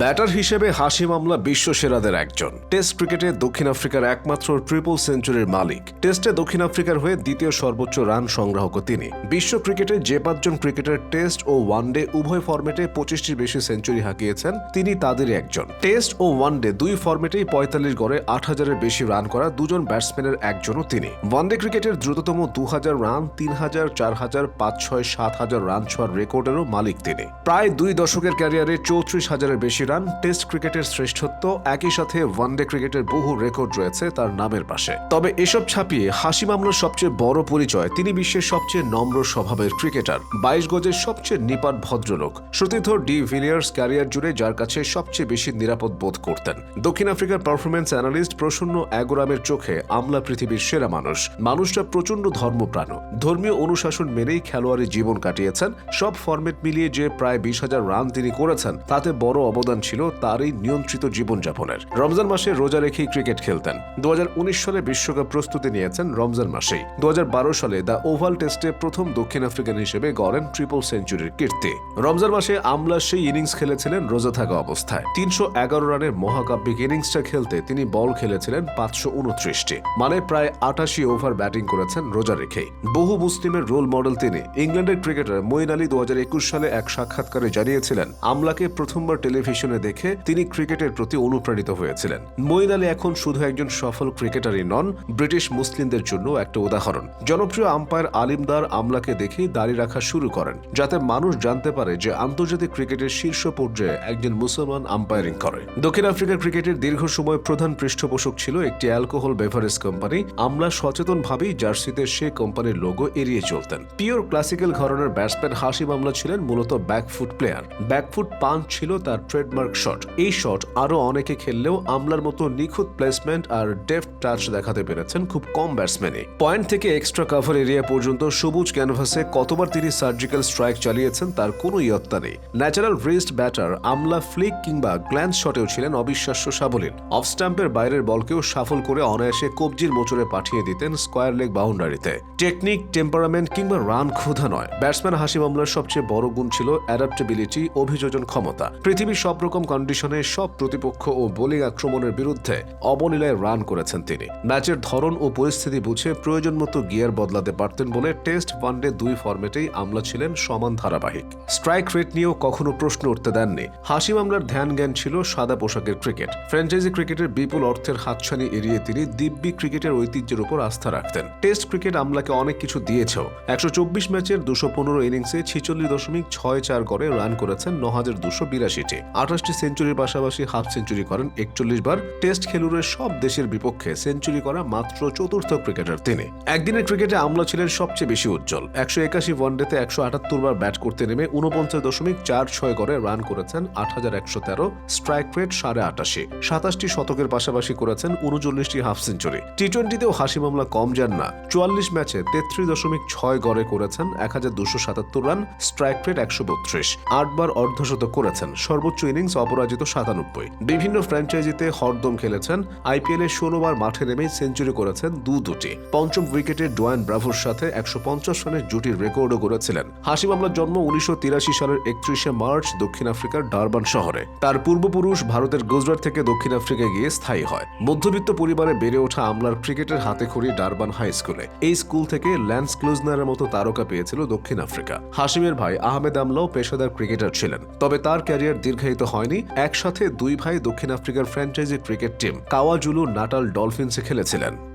Batter হিসেবে হাসি মামলা বিশ্ব সেরাদের একজন। টেস্ট ক্রিকেটে দক্ষিণ আফ্রিকার একমাত্র ট্রিপল সেঞ্চুরির মালিক। টেস্টে দক্ষিণ আফ্রিকার হয়ে দ্বিতীয় সর্বোচ্চ রান সংগ্রাহক তিনি। বিশ্ব ক্রিকেটে যে পাঁচজন ক্রিকেটার টেস্ট ও ওয়ানডে উভয় ফরম্যাটে পঁচিশটির বেশি সেঞ্চুরি হাঁকিয়েছেন, তিনি তাদেরই একজন। টেস্ট ও ওয়ানডে দুই ফর্মেটেই পঁয়তাল্লিশ গড়ে আট হাজারের বেশি রান করা দুজন ব্যাটসম্যানের একজনও তিনি। ওয়ানডে ক্রিকেটের দ্রুততম দু হাজার রান তিন হাজার চার হাজার পাঁচ ছয় সাত হাজার রান ছোঁয়ার রেকর্ডেরও মালিক তিনি। প্রায় দুই দশকের ক্যারিয়ারে চৌত্রিশ হাজারের বেশি রান টেস্ট ক্রিকেটের শ্রেষ্ঠত্ব একই সাথে ওয়ানডে ক্রিকেটের বহু রেকর্ড রয়েছে তার নামের পাশে। তবে এসব ছাপিয়ে হাসি মামলার সবচেয়ে বড় পরিচয় তিনি বিশ্বের সবচেয়ে নম্র স্বভাবের ক্রিকেটার বাইশ গজের সবচেয়ে নিপাট ভদ্রলোক, সতীর্থ ডি ভিলিয়ার্স ক্যারিয়ার জুড়ে যার কাছে সবচেয়ে বেশি নিরাপদ বোধ করতেন। দক্ষিণ আফ্রিকার পারফরমেন্স অ্যানালিস্ট প্রসন্ন অ্যাগোরামের চোখে আমলা পৃথিবীর সেরা মানুষ, মানুষটা প্রচণ্ড ধর্মপ্রাণ, ধর্মীয় অনুশাসন মেনেই খেলোয়াড়ি জীবন কাটিয়েছেন, সব ফরম্যাট মিলিয়ে যে প্রায় বিশ হাজার রান তিনি করেছেন, তাতে বড় অবদান ছিল তারই নিয়ন্ত্রিত জীবনযাপনের। রমজান মাসে রোজা রেখেই ক্রিকেট খেলতেন। দু সালে বিশ্বকাপ প্রস্তুতি নিয়েছেন রমজান মাসেই। দু সালে দ্য ওভাল টেস্টে প্রথম দক্ষিণ আফ্রিকান হিসেবে গড়েন ট্রিপল সেঞ্চুরির কীর্তি। রমজান মাসে আমলা সেই ইনিংস খেলেছিলেন রোজা থাকা অবস্থায়। তিনশো এগারো রানের মহাকাব্যিক ইনিংসটা খেলতে তিনি বল খেলেছিলেন পাঁচশো উনত্রিশটি। মানে প্রায় আটাশি ওভার ব্যাটিং করেছেন রোজা রেখেই। বহু মুসলিমের রোল মডেল তিনি। ইংল্যান্ডের ক্রিকেটার মঈন আলী দু হাজার একুশ সালে এক সাক্ষাৎকারে জানিয়েছিলেন, আমলাকে প্রথমবার টেলিভিশনে দেখে তিনি ক্রিকেটের প্রতি অনুপ্রাণিত হয়েছিলেন। মঈন আলী এখন শুধু একজন সফল ক্রিকেটারই নন, ব্রিটিশ মুসলিমদের জন্য একটা উদাহরণ। জনপ্রিয় আম্পায়ার আলিমদার আমলাকে দেখেই দাঁড়িয়ে রাখা শুরু করেন, যাতে মানুষ জানতে পারে যে আন্তর্জাতিক ক্রিকেটের শীর্ষ পর্যায়ে একজন মুসলমান আম্পায়ারিং করে। দক্ষিণ আফ্রিকার ক্রিকেটের দীর্ঘ সময় প্রধান পৃষ্ঠপোষক ছিল একটি অ্যালকোহল বেভারেজ কোম্পানি আমলা সচেতনভাবেই জার্সিতে সে কোম্পানির লোগো এড়িয়ে চলতেন। পিওর ক্লাসিক্যাল ঘরনের ব্যাটসম্যান হাসি মামলা ছিলেন মূলত ব্যাকফুট প্লেয়ার ব্যাকফুট পাঞ্চ ছিল তার ট্রেডমার্ক শট এই শট আরও অনেকে খেললেও আমলার মতো নিখুঁত প্লেসমেন্ট আর ডেফট টাচ দেখাতে পেরেছেন খুব কম ব্যাটসম্যানই পয়েন্ট থেকে এক্সট্রা কাভার এরিয়া পর্যন্ত সবুজ ক্যানভাসে কতবার তিনি সার্জিক্যাল স্ট্রাইক চালিয়েছেন তার কোনো ইয়ত্তা নেই। Natural wrist batter Amla flick কিংবা গ্ল্যান্স শটেও ছিলেন অবিশ্বাস্য সাবলীল। অফ স্ট্যাম্পের বাইরের বলকেও সাফল করে অনায়াসে কবজির মোচরে পাঠিয়ে দিতেন স্কোয়ার লেগ বাউন্ডারিতে টেকনিক টেম্পারামেন্ট কিংবা রান ক্ষুধা নয়। ব্যাটসম্যান হাসি মামলার সবচেয়ে বড় গুণ ছিল অ্যাডাপ্টেবিলিটি অভিযোজন ক্ষমতা। পৃথিবীর সব রকম কন্ডিশনে সব প্রতিপক্ষ ও বোলিং আক্রমণের বিরুদ্ধে অবলীলায় রান করেছেন তিনি। ম্যাচের ধরন ও পরিস্থিতি বুঝে প্রয়োজন মতো গিয়ার বদলাতে পারতেন বলে টেস্ট ওয়ানডে দুই ফর্মেটেই আমলা ছিলেন সমান ধারাবাহিক। স্ট্রাইক রেট নিয়েও কখনো প্রশ্ন উঠতে দেননি। হাসি মামলার ধ্যান জ্ঞান ছিল সাদা পোশাকের ক্রিকেট। ফ্র্যাঞ্চাইজি ক্রিকেটের বিপুল অর্থের হাতছানি এড়িয়ে তিনি দিব্যি ক্রিকেটের ঐতিহ্যের উপর আস্থা রাখতেন। টেস্ট ক্রিকেট আমলাকে অনেক কিছু দিয়েছেও। একশো চব্বিশ ম্যাচের দুশো পনেরো ইনিংসে ছিচল্লিশ দশমিক ছয় চার গড়ে রান করেছেন ন হাজার দুশো বিরাশিটি। আঠাশটি সেঞ্চুরির পাশাপাশি হাফ সেঞ্চুরি করেন একচল্লিশ বার। টেস্ট খেলুড়ের সব দেশের বিপক্ষে সেঞ্চুরি করা মাত্র চতুর্থ ক্রিকেটার তিনি। একদিনের ক্রিকেটে আমলা ছিলেন সবচেয়ে বেশি উজ্জ্বল। একশো একাশি ওয়ানডেতে একশো আটাত্তর বার ব্যাট করতে নেমে উনপঞ্চাশ দশমিক চার ছয় গড়ে রান করেছেন আট হাজার একশো তেরো, স্ট্রাইক রেট সাড়ে আটাশি। সাতাশটি শতকের পাশাপাশি করেছেন উনচল্লিশটি হাফ সেঞ্চুরি। টি টোয়েন্টিতেও হাসি মামলা কম যান না। চুয়াল্লিশ ম্যাচে তেত্রিশ দশমিক ছয় গড়ে করেছেন এক হাজার দুশো সাতাত্তর রান, স্ট্রাইক রেট একশো বত্রিশ। আটবার অর্ধশতক করেছেন, সর্বোচ্চ ইনিংস অপরাজিত সাতানব্বই। বিভিন্ন ফ্র্যাঞ্চাইজিতে হরদম খেলেছেন, আইপিএল ষোলোবার মাঠে নেমে সেঞ্চুরি করেছেন দু দুটি। পঞ্চম উইকেটে ডোয়ান ব্রাভোর সাথে একশো পঞ্চাশ রানের জুটির রেকর্ডও করেছিলেন হাসি মামলার জন্ম উনিশশো তিরাশি সালের একত্রিশে মার্চ দক্ষিণ আফ্রিকার ডারবান শহরে। তার পূর্বপুরুষ ভারতের গুজরাট থেকে দক্ষিণ আফ্রিকায় গিয়ে স্থায়ী হয়। মধ্যবিত্ত পরিবারে বেড়ে ওঠা আমলার ক্রিকেটের হাতে খড়ি ডারবান হাই স্কুলে। এই স্কুল থেকে ল্যান্স ক্লুজনারের মতো তারকা পেয়েছিল দক্ষিণ আফ্রিকা। হাসিমের ভাই আহমেদ আমলাও পেশাদার ক্রিকেটার ছিলেন। তবে তার ক্যারিয়ার দীর্ঘায়িত হয়নি। একসাথে দুই ভাই দক্ষিণ আফ্রিকার franchise cricket team KwaZulu Natal ডলফিন্সে খেলেছিলেন।